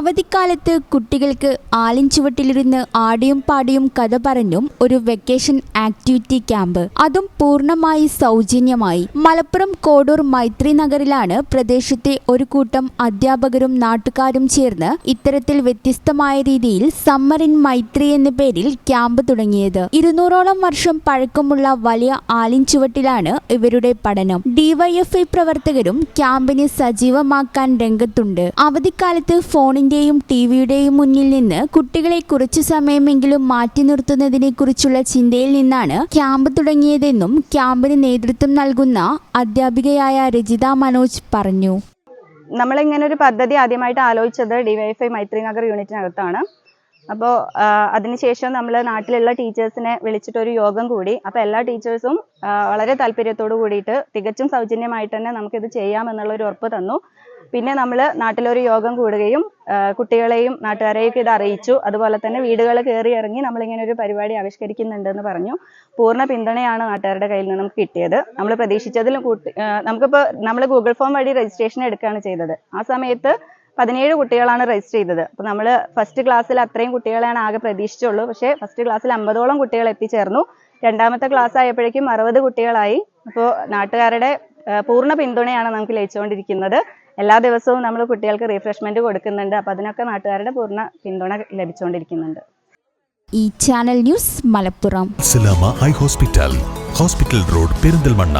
അവധിക്കാലത്ത് കുട്ടികൾക്ക് ആലിൻചുവട്ടിലിരുന്ന് ആടിയും പാടിയും കഥ പറഞ്ഞും ഒരു വെക്കേഷൻ ആക്ടിവിറ്റി ക്യാമ്പ് അതും പൂർണമായി സൗജന്യമായി. മലപ്പുറം കോഡൂർ മൈത്രി നഗറിലാണ് പ്രദേശത്തെ ഒരു കൂട്ടം അധ്യാപകരും നാട്ടുകാരും ചേർന്ന് ഇത്തരത്തിൽ വ്യത്യസ്തമായ രീതിയിൽ സമ്മർ ഇൻ മൈത്രി എന്ന പേരിൽ ക്യാമ്പ് തുടങ്ങിയത്. ഇരുന്നൂറോളം വർഷം പഴക്കമുള്ള വലിയ ആലിൻചുവട്ടിലാണ് ഇവരുടെ പഠനം. ഡിവൈഎഫ്ഐ പ്രവർത്തകരും ക്യാമ്പിനെ സജീവമാക്കാൻ രംഗത്തുണ്ട്. അവധിക്കാലത്ത് ഫോണിന്റെയും ടിവിയുടെയും മുന്നിൽ നിന്ന് കുട്ടികളെ കുറച്ചു സമയമെങ്കിലും മാറ്റി നിർത്തുന്നതിനെ കുറിച്ചുള്ള ചിന്തയിൽ നിന്നാണ് ക്യാമ്പ് തുടങ്ങിയതെന്നും ക്യാമ്പിന് നേതൃത്വം നൽകുന്ന അധ്യാപികയായ രജിത മനോജ് പറഞ്ഞു. നമ്മളിങ്ങനെ ഒരു പദ്ധതി ആദ്യമായിട്ട് ആലോചിച്ചത് ഡിവൈഫൈ മൈത്രി നഗർ യൂണിറ്റിനകത്താണ്. അപ്പോൾ അതിനുശേഷം നമ്മൾ നാട്ടിലുള്ള ടീച്ചേഴ്സിനെ വിളിച്ചിട്ട് ഒരു യോഗം കൂടി. അപ്പോൾ എല്ലാ ടീച്ചേഴ്സും വളരെ താല്പര്യത്തോട് കൂടിയിട്ട് തികച്ചും സൗജന്യമായിട്ട് തന്നെ നമുക്കിത് ചെയ്യാമെന്നുള്ള ഒരു ഉറപ്പ് തന്നു. പിന്നെ നമ്മൾ നാട്ടിലൊരു യോഗം കൂടുകയും കുട്ടികളെയും നാട്ടുകാരെയൊക്കെ ഇത് അറിയിച്ചു. അതുപോലെ തന്നെ വീടുകൾ കയറി ഇറങ്ങി നമ്മളിങ്ങനെ ഒരു പരിപാടി ആവിഷ്കരിക്കുന്നുണ്ടെന്ന് പറഞ്ഞു. പൂർണ പിന്തുണയാണ് നാട്ടുകാരുടെ കയ്യിൽ നിന്ന് നമുക്ക് കിട്ടിയത്. നമ്മൾ പ്രതീക്ഷിച്ചതിലും കൂട്ടി നമുക്കിപ്പോൾ നമ്മൾ ഗൂഗിൾ ഫോം വഴി രജിസ്ട്രേഷൻ എടുക്കുകയാണ് ചെയ്തത്. ആ സമയത്ത് പതിനേഴ് കുട്ടികളാണ് രജിസ്റ്റർ ചെയ്തത്. അപ്പോൾ നമ്മൾ ഫസ്റ്റ് ക്ലാസ്സിൽ അത്രയും കുട്ടികളെയാണ് ആകെ പ്രതീക്ഷിച്ചുള്ളൂ. പക്ഷേ ഫസ്റ്റ് ക്ലാസ്സിൽ അമ്പതോളം കുട്ടികൾ എത്തിച്ചേർന്നു. രണ്ടാമത്തെ ക്ലാസ് ആയപ്പോഴേക്കും അറുപത് കുട്ടികളായി. അപ്പോൾ നാട്ടുകാരുടെ പൂർണ പിന്തുണയാണ് നമുക്ക് ലഭിച്ചുകൊണ്ടിരിക്കുന്നത്. എല്ലാ ദിവസവും നമ്മൾ കുട്ടികൾക്ക് റീഫ്രഷ്മെന്റ് കൊടുക്കുന്നുണ്ട്. അപ്പോൾ അതിനൊക്കെ നാട്ടുകാരുടെ പൂർണ പിന്തുണ ലഭിച്ചുകൊണ്ടിരിക്കുന്നുണ്ട്. ഈ channel news Malappuram. Salama eye hospital. Hospital road Perinthalmanna.